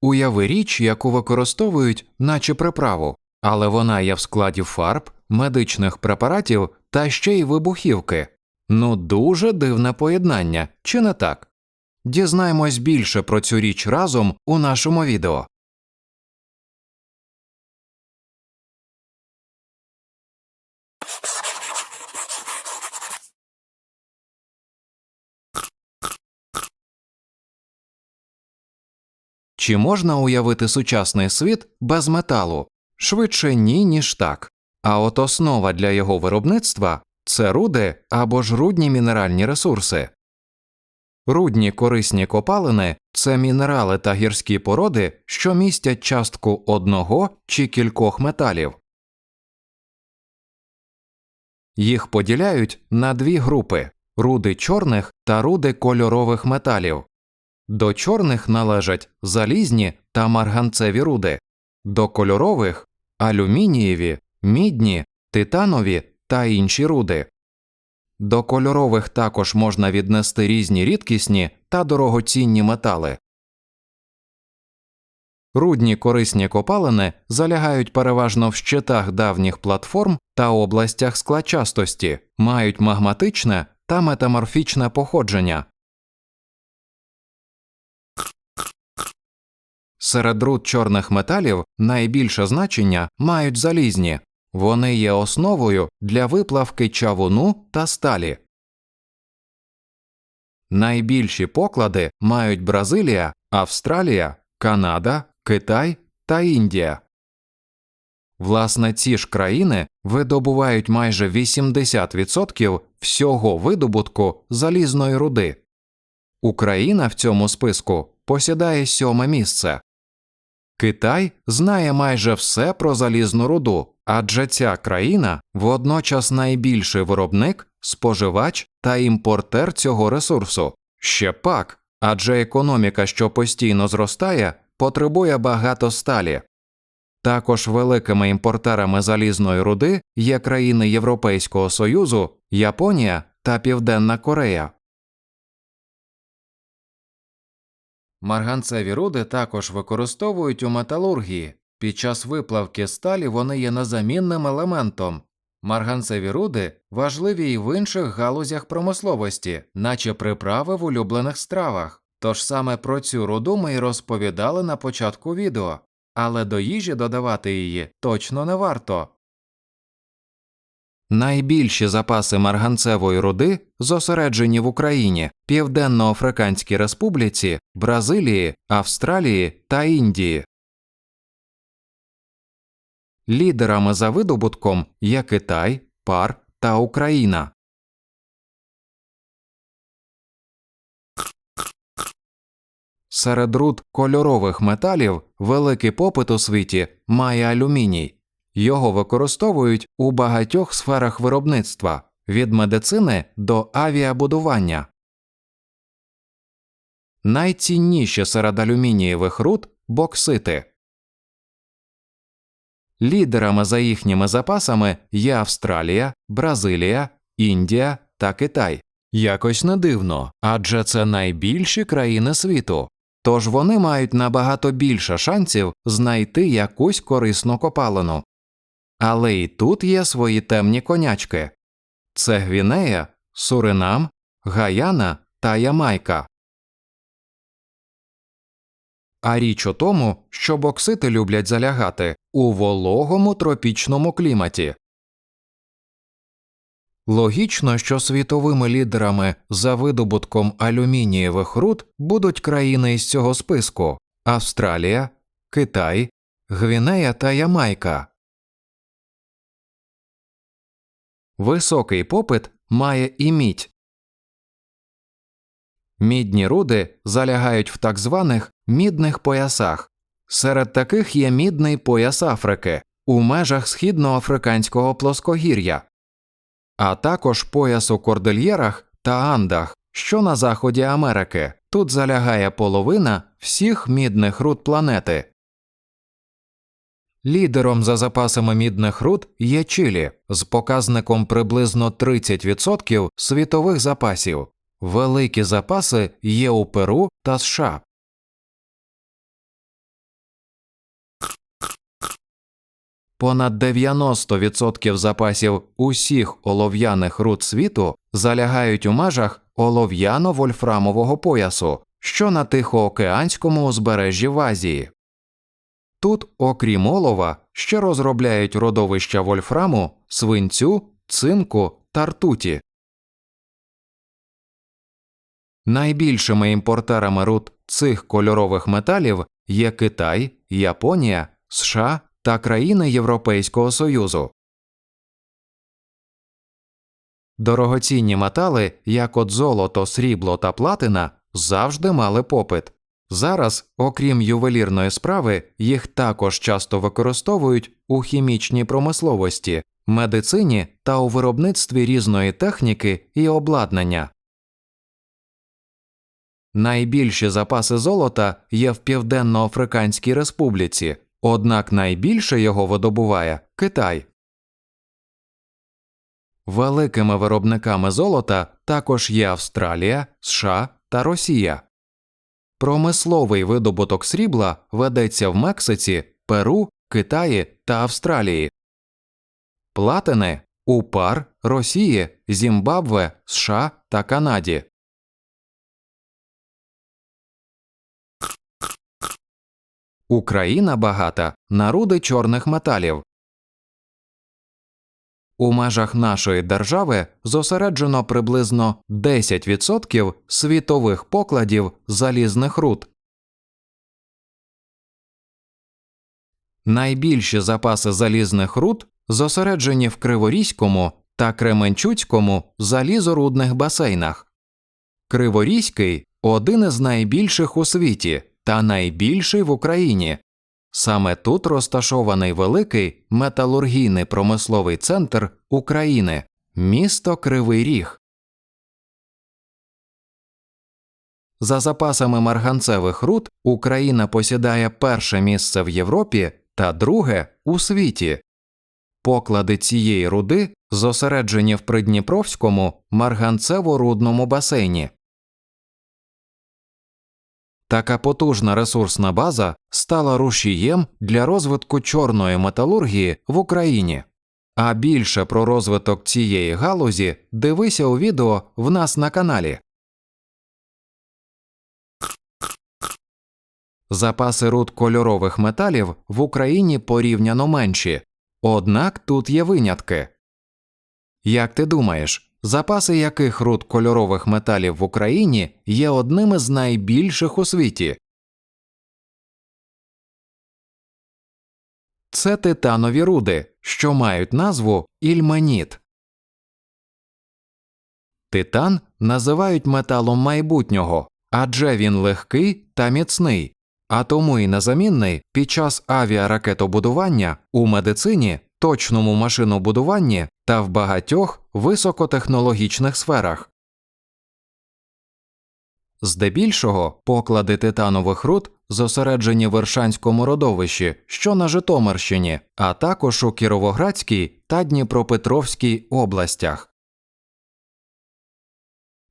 Уяви річ, яку використовують, наче приправу, але вона є в складі фарб, медичних препаратів та ще й вибухівки. Ну, дуже дивне поєднання, чи не так? Дізнаймось більше про цю річ разом у нашому відео. Чи можна уявити сучасний світ без металу? Швидше ні, ніж так. А от основа для його виробництва це руди або ж рудні мінеральні ресурси. Рудні корисні копалини це мінерали та гірські породи, що містять частку одного чи кількох металів. Їх поділяють на дві групи руди чорних та руди кольорових металів. До чорних належать залізні та марганцеві руди, до кольорових алюмінієві, мідні, титанові та інші руди. До кольорових також можна віднести різні рідкісні та дорогоцінні метали. Рудні корисні копалини залягають переважно в щитах давніх платформ та областях складчастості, мають магматичне та метаморфічне походження. Серед руд чорних металів найбільше значення мають залізні, вони є основою для виплавки чавуну та сталі. Найбільші поклади мають Бразилія, Австралія, Канада, Китай та Індія. Власне, ці ж країни видобувають майже 80% всього видобутку залізної руди. Україна в цьому списку посідає сьоме місце. Китай знає майже все про залізну руду, адже ця країна водночас найбільший виробник, споживач та імпортер цього ресурсу. Ще пак, адже економіка, що постійно зростає, потребує багато сталі. Також великими імпортерами залізної руди є країни Європейського Союзу, Японія та Південна Корея. Марганцеві руди також використовують у металургії. Під час виплавки сталі вони є незамінним елементом. Марганцеві руди важливі і в інших галузях промисловості, наче приправи в улюблених стравах. Тож саме про цю руду ми й розповідали на початку відео, але до їжі додавати її точно не варто. Найбільші запаси марганцевої руди зосереджені в Україні, Південно-Африканській Республіці, Бразилії, Австралії та Індії. Лідерами за видобутком є Китай, Пар та Україна. Серед руд кольорових металів великий попит у світі має алюміній. Його використовують у багатьох сферах виробництва від медицини до авіабудування. Найцінніші серед алюмінієвих руд боксити. Лідерами за їхніми запасами є Австралія, Бразилія, Індія та Китай. Якось не дивно, адже це найбільші країни світу. Тож вони мають набагато більше шансів знайти якусь корисну копалину. Але і тут є свої темні конячки це Гвінея, Суринам, Гаяна та Ямайка. А річ у тому, що боксити люблять залягати у вологому тропічному кліматі. Логічно, що світовими лідерами за видобутком алюмінієвих руд будуть країни із цього списку Австралія, Китай, Гвінея та Ямайка. Високий попит має і мідь. Мідні руди залягають в так званих мідних поясах. Серед таких є мідний пояс Африки у межах східноафриканського плоскогір'я, а також пояс у Кордильєрах та Андах, що на заході Америки. Тут залягає половина всіх мідних руд планети. Лідером за запасами мідних руд є Чилі з показником приблизно 30% світових запасів. Великі запаси є у Перу та США. Понад 90% запасів усіх олов'яних руд світу залягають у межах олов'яно-вольфрамового поясу, що на Тихоокеанському узбережжі в Азії. Тут, окрім олова, ще розробляють родовища вольфраму, свинцю, цинку та ртуті. Найбільшими імпортерами руд цих кольорових металів є Китай, Японія, США та країни Європейського Союзу. Дорогоцінні метали, як от золото, срібло та платина, завжди мали попит. Зараз, окрім ювелірної справи, їх також часто використовують у хімічній промисловості, медицині та у виробництві різної техніки і обладнання. Найбільші запаси золота є в Південно-Африканській Республіці, однак найбільше його видобуває Китай. Великими виробниками золота також є Австралія, США та Росія. Промисловий видобуток срібла ведеться в Мексиці, Перу, Китаї та Австралії. Платини у пар Росії, Зімбабве, США та Канаді. Україна багата на руди чорних металів. У межах нашої держави зосереджено приблизно 10% світових покладів залізних руд. Найбільші запаси залізних руд зосереджені в Криворізькому та Кременчуцькому залізорудних басейнах. Криворізький один із найбільших у світі та найбільший в Україні. Саме тут розташований великий металургійний промисловий центр України, місто Кривий Ріг. За запасами марганцевих руд Україна посідає перше місце в Європі та друге у світі. Поклади цієї руди зосереджені в Придніпровському марганцево-рудному басейні. Така потужна ресурсна база стала рушієм для розвитку чорної металургії в Україні. А більше про розвиток цієї галузі дивися у відео в нас на каналі. Запаси руд кольорових металів в Україні порівняно менші, однак тут є винятки. Як ти думаєш, запаси яких руд кольорових металів в Україні є одними з найбільших у світі? Це титанові руди, що мають назву ільменіт. Титан називають металом майбутнього, адже він легкий та міцний, а тому і незамінний під час авіаракетобудування у медицині, точному машинобудуванні та в багатьох високотехнологічних сферах. Здебільшого поклади титанових руд зосереджені в Вершанському родовищі, що на Житомирщині, а також у Кіровоградській та Дніпропетровській областях.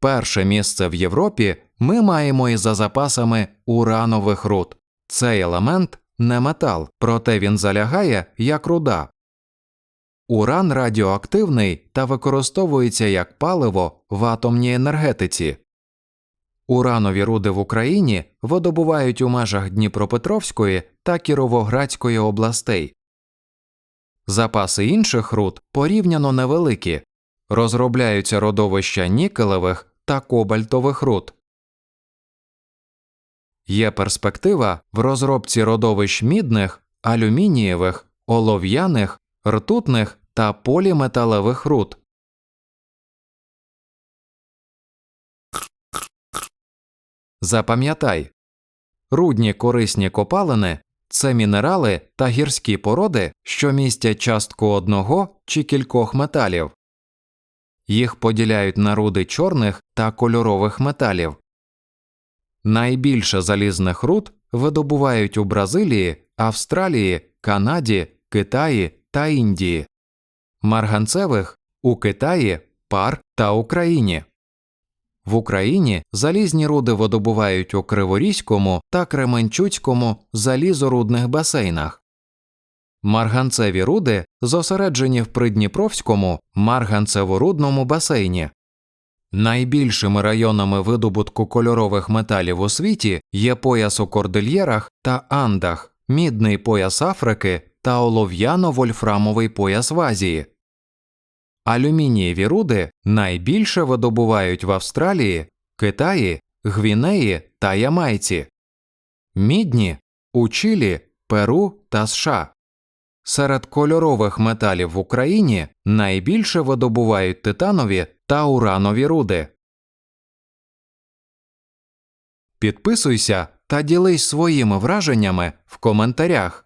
Перше місце в Європі ми маємо і за запасами уранових руд. Цей елемент не метал, проте він залягає як руда. Уран радіоактивний та використовується як паливо в атомній енергетиці. Уранові руди в Україні видобувають у межах Дніпропетровської та Кіровоградської областей. Запаси інших руд порівняно невеликі, розробляються родовища нікелевих та кобальтових руд. Є перспектива в розробці родовищ мідних, алюмінієвих, олов'яних, ртутних та поліметалевих руд. Запам'ятай рудні корисні копалини це мінерали та гірські породи, що містять частку одного чи кількох металів. Їх поділяють на руди чорних та кольорових металів. Найбільше залізних руд видобувають у Бразилії, Австралії, Канаді, Китаї та Індії, марганцевих у Китаї, Пар та Україні. В Україні залізні руди видобувають у Криворізькому та Кременчуцькому залізорудних басейнах. Марганцеві руди зосереджені в Придніпровському марганцево-рудному басейні. Найбільшими районами видобутку кольорових металів у світі є пояс у Кордильєрах та Андах, мідний пояс Африки та олов'яно-вольфрамовий пояс в Азії. Алюмінієві руди найбільше видобувають в Австралії, Китаї, Гвінеї та Ямайці, мідні у Чилі, Перу та США. Серед кольорових металів в Україні найбільше видобувають титанові та уранові руди. Підписуйся та ділись своїми враженнями в коментарях.